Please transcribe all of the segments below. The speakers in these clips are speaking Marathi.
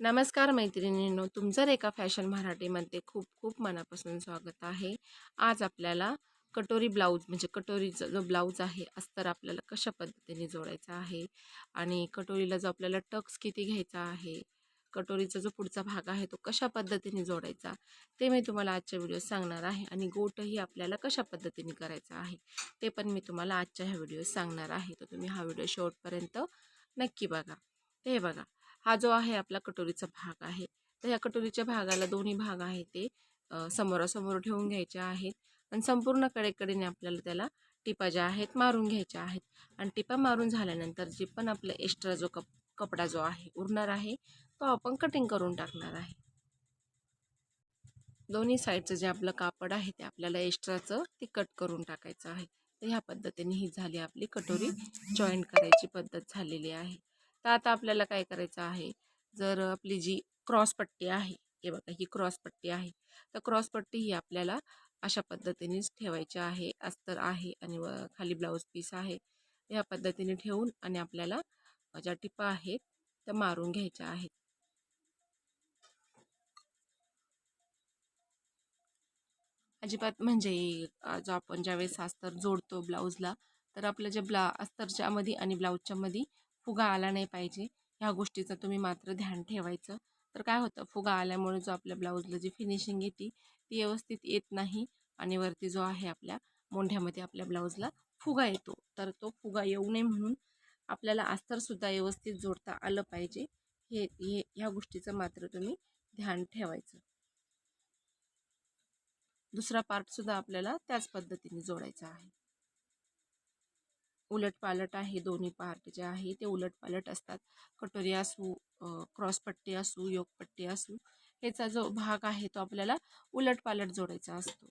नमस्कार मैत्रिणींनो तुमचं रेखा फॅशन मराठीमध्ये खूप खूप मनापासून स्वागत आहे. आज आपल्याला कटोरी ब्लाऊज म्हणजे कटोरीचा जो ब्लाऊज आहे अस्तर आपल्याला कशा पद्धतीने जोडायचा आहे आणि कटोरीला जो आपल्याला टक्स किती घ्यायचा आहे कटोरीचा जो पुढचा भाग आहे तो कशा पद्धतीने जोडायचा ते मी तुम्हाला आजच्या व्हिडिओ सांगणार आहे आणि गोटही आपल्याला कशा पद्धतीने करायचा आहे ते पण मी तुम्हाला आजच्या ह्या व्हिडिओ सांगणार आहे. तर तुम्ही हा व्हिडिओ शेवटपर्यंत नक्की बघा. ते बघा हा जो आहे आपला कटोरीचा भाग आहे. तर ह्या कटोरीच्या भागाला दोन्ही भाग आहे ते समोरासमोर ठेवून घ्यायचे आहेत. आणि संपूर्ण कडेकडेने आपल्याला त्याला टिपा ज्या आहेत मारून घ्यायच्या आहेत. आणि टिपा मारून झाल्यानंतर जे पण आपला एक्स्ट्रा जो कप कपडा जो आहे उरणार आहे तो आपण कटिंग करून टाकणार आहे. दोन्ही साईडचं जे आपलं कापड आहे ते आपल्याला एक्स्ट्राचं ते कट करून टाकायचं आहे. तर ह्या पद्धतीने ही झाली आपली कटोरी जॉईंट करायची पद्धत झालेली आहे. तर आता आपल्याला काय करायचं आहे? जर आपली जी क्रॉस पट्टी आहे हे बघा ही क्रॉस पट्टी आहे. तर क्रॉस पट्टी ही आपल्याला अशा पद्धतीनेच ठेवायची आहे अस्तर आहे आणि व खाली ब्लाऊज पीस आहे. ह्या पद्धतीने ठेवून आणि आपल्याला ज्या टिपा आहेत त्या मारून घ्यायच्या आहेत. अजिबात म्हणजे जो आपण ज्यावेळेस अस्तर जोडतो ब्लाऊजला तर आपलं ज्या ब्ला अस्तरच्या मध्ये आणि ब्लाऊजच्या मध्ये फुगा आला नाही पाहिजे ह्या गोष्टीचं तुम्ही मात्र ध्यान ठेवायचं. तर काय होतं फुगा आल्यामुळे जो आपल्या ब्लाऊजला जी फिनिशिंग येते ती व्यवस्थित येत नाही आणि वरती जो आहे आपल्या मोंढ्यामध्ये आपल्या ब्लाऊजला फुगा येतो. तर तो फुगा येऊ नये म्हणून आपल्याला अस्तरसुद्धा व्यवस्थित जोडता आलं पाहिजे. हे हे ह्या गोष्टीचं मात्र तुम्ही ध्यान ठेवायचं. दुसरा पार्टसुद्धा आपल्याला त्याच पद्धतीने जोडायचा आहे. उलटपालट आहे दोन्ही पार्ट जे आहे ते उलटपालट असतात. कटोरी असू क्रॉसपट्टी असू योगपट्टी असू ह्याचा जो भाग आहे तो आपल्याला उलटपालट जोडायचा असतो.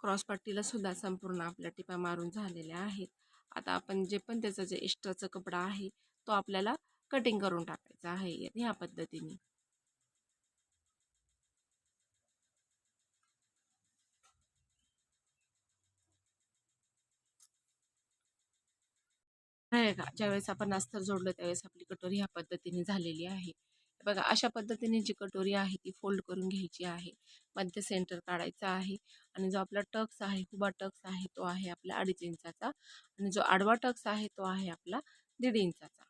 क्रॉसपट्टीला सुद्धा संपूर्ण आपल्या टिपा मारून झालेल्या आहेत. आता आपण जे पण त्याचं जे एक्स्ट्राचा कपडा आहे तो आपल्याला कटिंग करून टाकायचा आहे ह्या पद्धतीने. आहे का? ज्यावेळेस आपण अस्तर जोडलं त्यावेळेस आपली कटोरी ह्या पद्धतीने झालेली आहे. बघा अशा पद्धतीने जी कटोरी आहे ती फोल्ड करून घ्यायची आहे. मध्य सेंटर काढायचा आहे आणि जो आपला टक्स आहे उभा टक्स आहे तो आहे आपला अडीच इंचाचा आणि जो आडवा टक्स आहे तो आहे आपला दीड इंचाचा.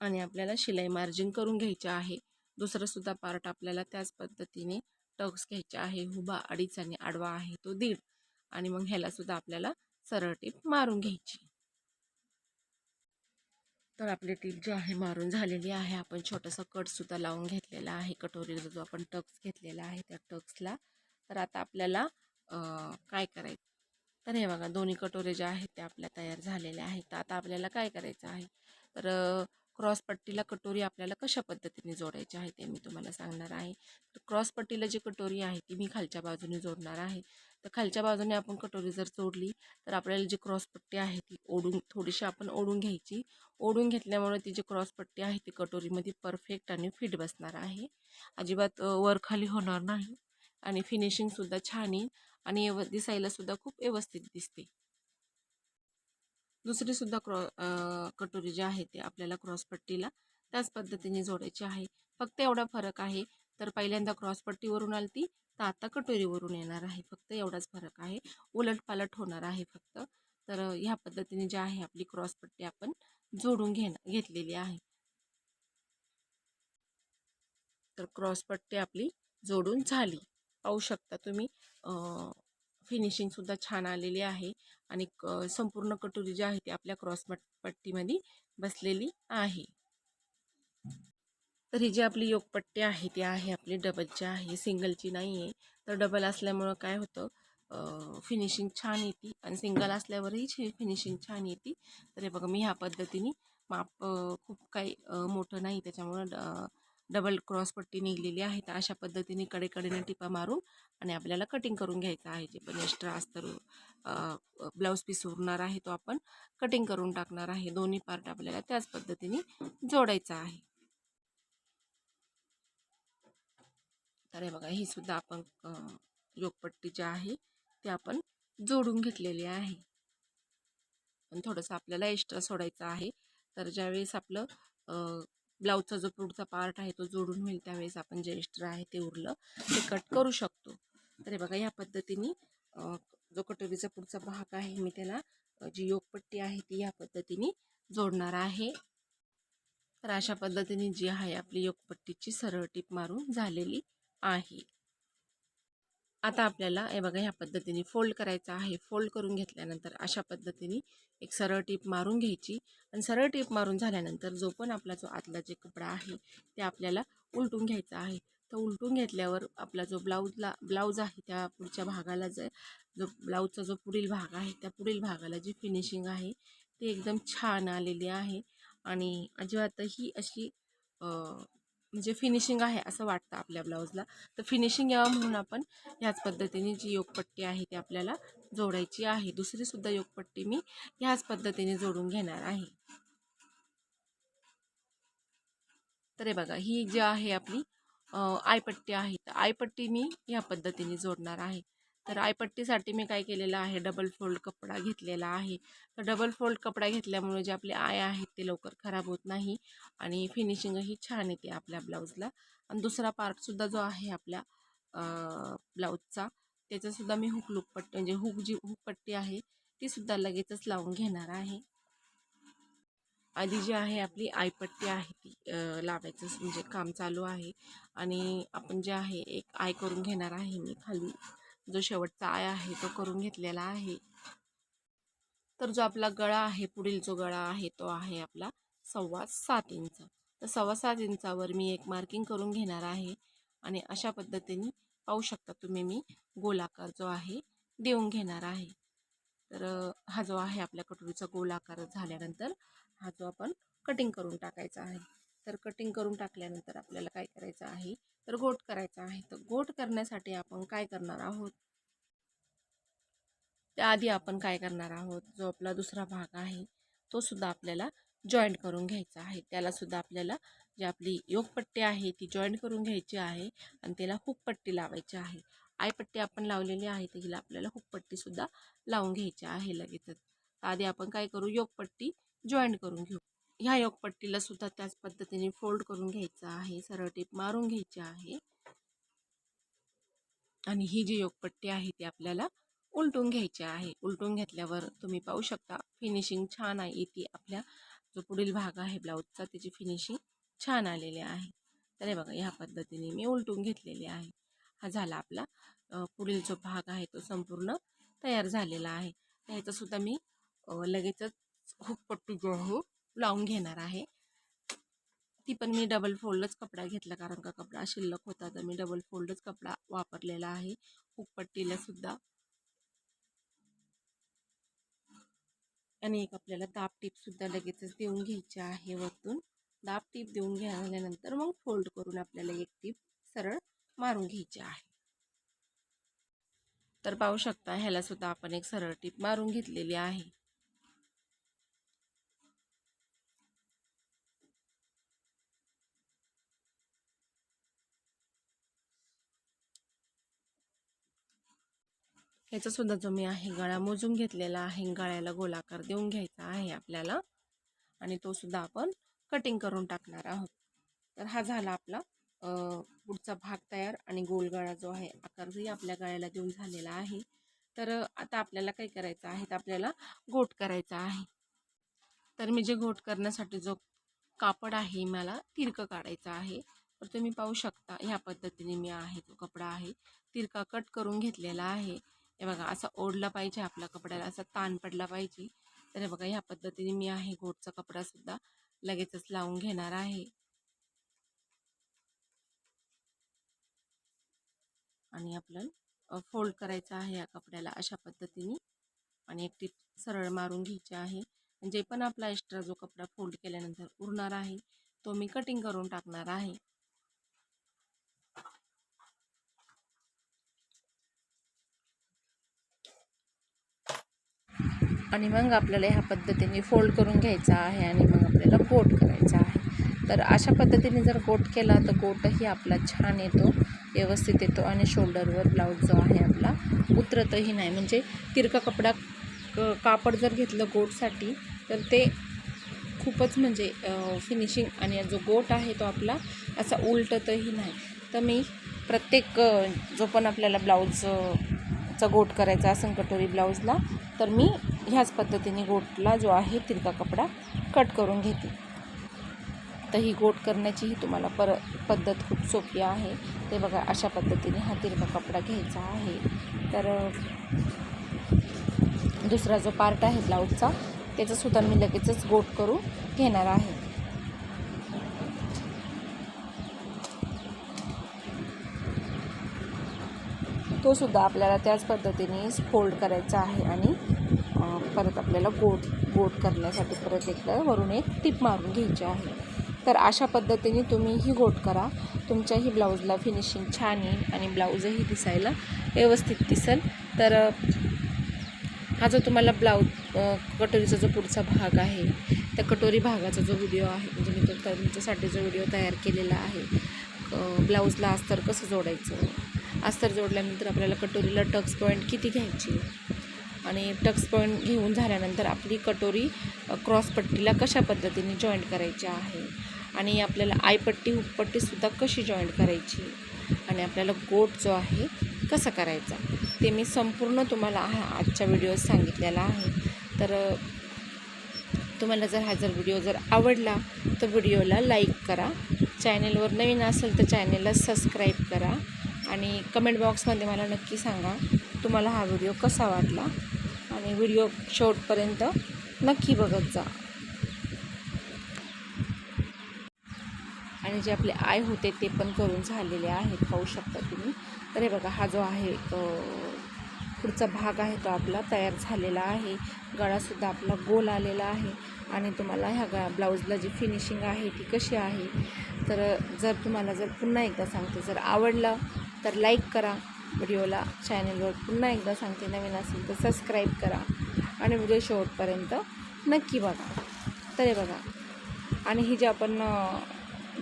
आणि आपल्याला शिलाई मार्जिन करून घ्यायची आहे. दुसरं सुद्धा पार्ट आपल्याला त्याच पद्धतीने टक्स घ्यायचे आहे. उभा अडीच आणि आडवा आहे तो दीड. आणि मग ह्याला सुद्धा आपल्याला सरळ टीप मारून घ्यायची. तर आपली टीप जी आहे मारून झालेली आहे. आपण छोटंसं कटसुद्धा लावून घेतलेला आहे. कटोरीला जो आपण टक्स घेतलेला आहे त्या टक्सला. तर आता आपल्याला काय करायचं? तर हे बघा दोन्ही कटोरे ज्या आहेत त्या आपल्या तयार झालेल्या आहेत. तर आता आपल्याला काय करायचं आहे? तर क्रॉस पट्टीला कटोरी आपल्याला कशा पद्धतीने जोडायची आहे ते मी तुम्हाला सांगणार आहे. तर क्रॉस पट्टीला जी कटोरी आहे ती मी खालच्या बाजूने जोडणार आहे. तर खालच्या बाजूने आपण कटोरी जर चोडली तर आपल्याला जी क्रॉस पट्टी आहे ती ओढून थोडीशी आपण ओढून घ्यायची. ओढून घेतल्यामुळे ती जी क्रॉस पट्टी आहे ती कटोरीमध्ये परफेक्ट आणि फिट बसणार आहे. अजिबात वर खाली होणार नाही आणि फिनिशिंगसुद्धा छान येईल आणि व्यव दिसायलासुद्धा खूप व्यवस्थित दिसते. दुसरीसुद्धा क्रॉ कटोरी जी आहे ते आपल्याला क्रॉसपट्टीला त्याच पद्धतीने जोडायची आहे. फक्त एवढा फरक आहे तर पहिल्यांदा क्रॉसपट्टीवरून आली ती तर आता कटोरीवरून येणार आहे फक्त एवढाच फरक आहे. उलटपालट होणार आहे फक्त. तर ह्या पद्धतीने जी आहे आपली क्रॉसपट्टी आपण जोडून घेणं घेतलेली आहे. तर क्रॉसपट्टी आपली जोडून झाली. पाहू शकता तुम्ही फिनिशिंगसुद्धा छान आलेली आहे आणि संपूर्ण कटोरी जी आहे ती आपल्या क्रॉस पट्टीमध्ये बसलेली आहे. तर ही जी आपली योगपट्टी आहे ती आहे आपली डबलची आहे. सिंगलची नाही आहे तर डबल असल्यामुळं काय होतं फिनिशिंग छान येते आणि सिंगल असल्यावरही फिनिशिंग छान येते. तर हे बघा मी ह्या पद्धतीने माप खूप काही मोठं नाही. त्याच्यामुळं डबल क्रॉस पट्टी निघलेली आहे. तर अशा पद्धतीने कडेकडेने टिपा मारून आणि आपल्याला कटिंग करून घ्यायचं आहे. जे पण एक्स्ट्रा अस्तर ब्लाऊज पीस उरणार आहे तो आपण कटिंग करून टाकणार आहे. दोन्ही पार्ट आपल्याला त्याच पद्धतीने जोडायचा आहे. तर हे बघा ही सुद्धा आपण योगपट्टी जी आहे ती आपण जोडून घेतलेली आहे. पण थोडंसं आपल्याला एक्स्ट्रा सोडायचं आहे. तर ज्यावेळेस आपलं ब्लाऊजचा जो पुढचा पार्ट आहे तो जोडून होईल त्यावेळेस आपण जे एक्स्ट्रा आहे ते उरलं ते कट करू शकतो. तर हे बघा ह्या पद्धतीने जो कटोरीचा पुढचा भाग आहे मी त्याला जी योगपट्टी आहे ती ह्या पद्धतीने जोडणार आहे. तर अशा पद्धतीने जी आहे आपली योगपट्टीची सरळ टीप मारून झालेली. आहे. आता आपल्याला हे बघा ह्या पद्धतीने फोल्ड करायचं आहे. फोल्ड करून घेतल्यानंतर अशा पद्धतीने एक सरळ टीप मारून घ्यायची. आणि सरळ टीप मारून झाल्यानंतर जो पण आपला जो आतला जे कपडा आहे ते आपल्याला उलटून घ्यायचा आहे. तर उलटून घेतल्यावर आपला जो ब्लाऊजला ब्लाऊज आहे त्या पुढच्या भागाला जे जो ब्लाऊजचा जो पुढील भाग आहे त्या पुढील भागाला जी फिनिशिंग आहे ती एकदम छान आलेली आहे. आणि अजिबातही अशी म्हणजे फिनिशिंग आहे असं वाटतं आपल्या ब्लाऊजला तर फिनिशिंग यावं म्हणून आपण ह्याच पद्धतीने जी योगपट्टी आहे ती आपल्याला जोडायची आहे. दुसरीसुद्धा योगपट्टी मी ह्याच पद्धतीने जोडून घेणार आहे. तर हे बघा ही जी आहे आपली आयपट्टी आहे तर आयपट्टी मी ह्या पद्धतीने जोडणार आहे. तर आयपट्टीसाठी मी काय केलेलं आहे डबल फोल्ड कपडा घेतलेला आहे. तर डबल फोल्ड कपडा घेतल्यामुळे जे आपले आय आहेत ते लवकर खराब होत नाही आणि फिनिशिंगही छान येते आपल्या ब्लाऊजला आणि दुसरा पार्टसुद्धा जो आहे आपल्या ब्लाऊजचा त्याचासुद्धा मी हुक लुक पट्टी म्हणजे हुक जी हुक पट्टी आहे ती सुद्धा लगेचच लावून घेणार आहे. आधी जी आहे आपली आयपट्टी आहे ती लावायचं म्हणजे काम चालू आहे. आणि आपण जे आहे एक आय करून घेणार आहे मी खाली. जो शेवटचा आय आहे तो करून घेतलेला आहे. तर जो आपला गळा आहे पुढील जो गळा आहे तो आहे आपला सव्वा सात इंच. तर सव्वा सात इंचावर मी एक मार्किंग करून घेणार आहे आणि अशा पद्धतीने पाहू शकता तुम्ही मी गोलाकार जो आहे देऊन घेणार आहे. तर हा जो आहे आपल्या कटोरीचा गोलाकार झाल्यानंतर हा जो आपण कटिंग करून टाकायचा आहे. तर कटिंग करून टाकल्यानंतर आपल्याला काय करायचं आहे? तर गोट करायचा आहे. तर गोट करण्यासाठी आपण काय करणार आहोत? त्याआधी आपण काय करणार आहोत? जो आपला दुसरा भाग आहे तो सुद्धा आपल्याला जॉईंट करून घ्यायचा आहे. त्याला सुद्धा आपल्याला जी आपली योगपट्टी आहे ती जॉईंट करून घ्यायची आहे आणि त्याला हुकपट्टी लावायची आहे. आयपट्टी आपण लावलेली आहे तर हिला आपल्याला हुकपट्टीसुद्धा लावून घ्यायची आहे लगेचच. आधी आपण काय करू? योगपट्टी जॉईंट करून घेऊ. ह्या योगपट्टीला सुद्धा त्याच पद्धतीने फोल्ड करून घ्यायचं आहे सरळ टीप मारून घ्यायची आहे. आणि ही जी योगपट्टी आहे ती आपल्याला उलटून घ्यायची आहे. उलटून घेतल्यावर तुम्ही पाहू शकता फिनिशिंग छान आहे. ती आपल्या जो पुढील भाग आहे ब्लाऊजचा त्याची फिनिशिंग छान आलेली आहे. तर हे बघा ह्या पद्धतीने मी उलटून घेतलेली आहे. हा झाला आपला पुढील जो भाग आहे तो संपूर्ण तयार झालेला आहे. ह्याचासुद्धा मी लगेचच हुकपट्टी जो आहे लावून घेणार आहे. ती पण मी डबल फोल्डच कपडा घेतला कारण का कपडा शिल्लक होता तर मी डबल फोल्डच कपडा वापरलेला आहे. हुकपट्टीला सुद्धा. आणि एक आपल्याला दाब टीप सुद्धा लगेचच देऊन घ्यायची आहे वरतून. दाब टीप देऊन घेतल्यानंतर मग फोल्ड करून आपल्याला एक टीप सरळ मारून घ्यायची आहे. तर पाहू शकता ह्याला सुद्धा आपण एक सरळ टीप मारून घेतलेली आहे. ह्याचा सुद्धा जो मी आहे गळा मोजून घेतलेला आहे. गळ्याला गोलाकार देऊन घ्यायचा आहे आपल्याला. आणि तो सुद्धा आपण कटिंग करून टाकणार आहोत. तर हा झाला आपला पुढचा भाग तयार आणि गोल गळा जो आहे आकारही आपल्या गळ्याला देऊन झालेला आहे. तर आता आपल्याला काय करायचं आहे? तर आपल्याला गोट करायचा आहे. तर मी जे घोट करण्यासाठी जो कापड आहे मला तिरकं काढायचं आहे. तर तुम्ही पाहू शकता ह्या पद्धतीने मी आहे तो कपडा आहे तिरका कट करून घेतलेला आहे. हे बघा असा ओढला पाहिजे आपल्या कपड्याला असा ताण पडला पाहिजे. तर हे बघा ह्या पद्धतीने मी आहे गोटचा कपडासुद्धा लगेचच लावून घेणार आहे. आणि आपल्याला फोल्ड करायचं आहे या कपड्याला अशा पद्धतीने. आणि एक टीप सरळ मारून घ्यायची आहे. जे पण आपला एक्स्ट्रा जो कपडा फोल्ड केल्यानंतर उरणार आहे तो मी कटिंग करून टाकणार आहे. आणि मग आपल्याला ह्या पद्धतीने फोल्ड करून घ्यायचा आहे आणि मग आपल्याला गोट करायचा आहे. तर अशा पद्धतीने जर गोट केला तर गोटही आपला छान येतो व्यवस्थित येतो आणि शोल्डरवर ब्लाऊज जो आहे आपला उतरतही नाही. म्हणजे तिरका कपडा क कापड जर घेतलं गोटसाठी तर ते खूपच म्हणजे फिनिशिंग आणि जो गोट आहे तो आपला असा उलटतही नाही. तर मी प्रत्येक जो पण आपल्याला ब्लाऊज चा गोट करायचा असेल कटोरी ब्लाऊजला तर मी ह्याच पद्धतीने गोटला जो आहे तिरका कपडा कट करून घेते. तर ही गोट करण्याची ही तुम्हाला पर पद्धत खूप सोपी आहे. ते बघा अशा पद्धतीने हा तिरका कपडा घ्यायचा आहे. तर दुसरा जो पार्ट आहे ब्लाऊजचा त्याचंसुद्धा मी लगेचच गोट करून घेणार आहे. तो सुद्धा आपल्याला त्याच पद्धतीने फोल्ड करायचा आहे आणि परत आपल्याला गोट गोट करण्यासाठी परत एकदा वरून एक टिप मारून घ्यायची आहे. तर अशा पद्धतीने तुम्ही ही गोट करा. तुमच्याही ब्लाऊजला फिनिशिंग छान येईल आणि ब्लाऊजही दिसायला व्यवस्थित दिसेल. तर हा जो तुम्हाला ब्लाऊज कटोरीचा जो पुढचा भाग आहे त्या कटोरी भागाचा जो व्हिडिओ आहे म्हणजे मी तो तर तुमच्यासाठी जो व्हिडिओ तयार केलेला आहे ब्लाऊजला अस्तर कसं जोडायचं? अस्तर जोडल्यानंतर आपल्याला कटोरीला टक्स पॉईंट किती घ्यायची? आणि टक्स पॉईंट घेऊन झाल्यानंतर आपली कटोरी क्रॉसपट्टीला क्रॉस पट्टीला कशा पद्धतीने जॉईंट करायची आहे? आणि आपल्याला आयपट्टी हुकपट्टीसुद्धा कशी जॉईंट करायची? आणि आपल्याला गोट जो आहे कसा करायचा? ते मी संपूर्ण तुम्हाला हा आजच्या व्हिडिओत सांगितलेला आहे. तर तुम्हाला जर हा जर व्हिडिओ जर आवडला तर व्हिडिओला लाईक करा. चॅनेलवर नवीन असेल तर चॅनेलला सबस्क्राईब करा. आणि कमेंट बॉक्समध्ये मला नक्की सांगा तुम्हाला हा व्हिडिओ कसा वाटला? आणि व्हिडिओ शेवटपर्यंत नक्की बघत जा. आणि जे आपले आय होते ते पण करून झालेले आहेत पाहू शकता तुम्ही. तर हे बघा हा जो आहे पुढचा भाग आहे तो आपला तयार झालेला आहे. गळासुद्धा आपला गोल आलेला आहे. आणि तुम्हाला ह्या गा ब्लाऊजला जी फिनिशिंग आहे ती कशी आहे? तर जर तुम्हाला जर पुन्हा एकदा सांगते जर आवडलं तर लाईक करा. व्हिडिओला चॅनलवर पुन्हा एकदा सांगते नवीन असेल तर सबस्क्राईब करा आणि व्हिडिओ शेवटपर्यंत नक्की बघा. तर हे बघा. आणि ही जी आपण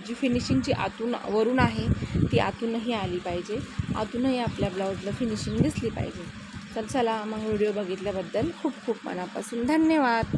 जी फिनिशिंगची आतून वरून आहे ती आतूनही आली पाहिजे. आतूनही आपल्या ब्लाऊजला फिनिशिंग दिसली पाहिजे. तर चला मग व्हिडिओ बघितल्याबद्दल खूप खूप मनापासून धन्यवाद.